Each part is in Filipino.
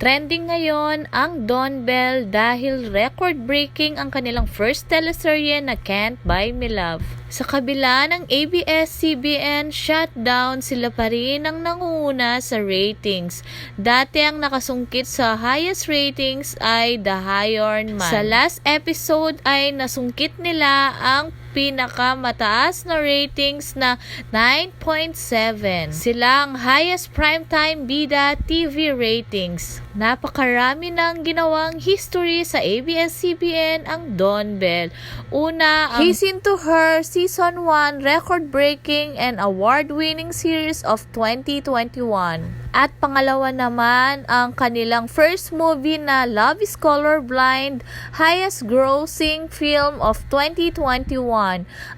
Trending ngayon ang Don Bell dahil record-breaking ang kanilang first teleserye na Can't Buy Me Love. Sa kabila ng ABS-CBN shutdown, sila pa rin ang nangunguna sa ratings. Dati ang nakasungkit sa highest ratings ay The Iron Man. Sa last episode ay nasungkit nila ang pinakamataas na ratings na 9.7. Sila ang highest primetime bida TV ratings. Napakarami ng ginawang history sa ABS-CBN ang Don Bell. Una, ang He's Into Her Season 1 record-breaking and award-winning series of 2021. At pangalawa naman, ang kanilang first movie na Love is Colorblind, highest grossing film of 2021.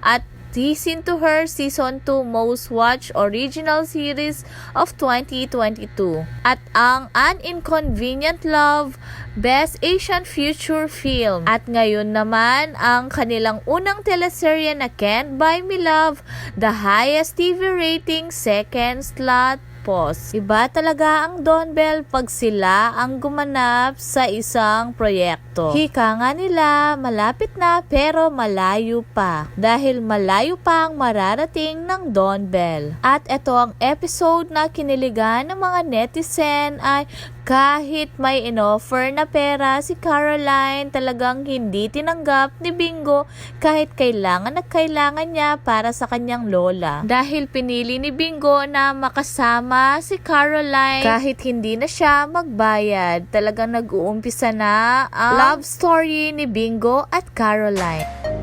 At He's Into Her Season 2 Most Watched Original Series of 2022. At ang An Inconvenient Love Best Asian Future Film. At ngayon naman, ang kanilang unang teleserye na Can't Buy Me Love, the highest TV rating, second slot Pause. Iba talaga ang Don Bell pag sila ang gumanap sa isang proyekto. Hika nga nila, malapit na pero malayo pa. Dahil malayo pa ang mararating ng Don Bell. At ito ang episode na kiniligan ng mga netizen ay kahit may inoffer na pera si Caroline, talagang hindi tinanggap ni Bingo kahit kailangan na kailangan niya para sa kanyang lola. Dahil pinili ni Bingo na makasama si Caroline kahit hindi na siya magbayad. Talagang nag-uumpisa na ang love story ni Bingo at Caroline.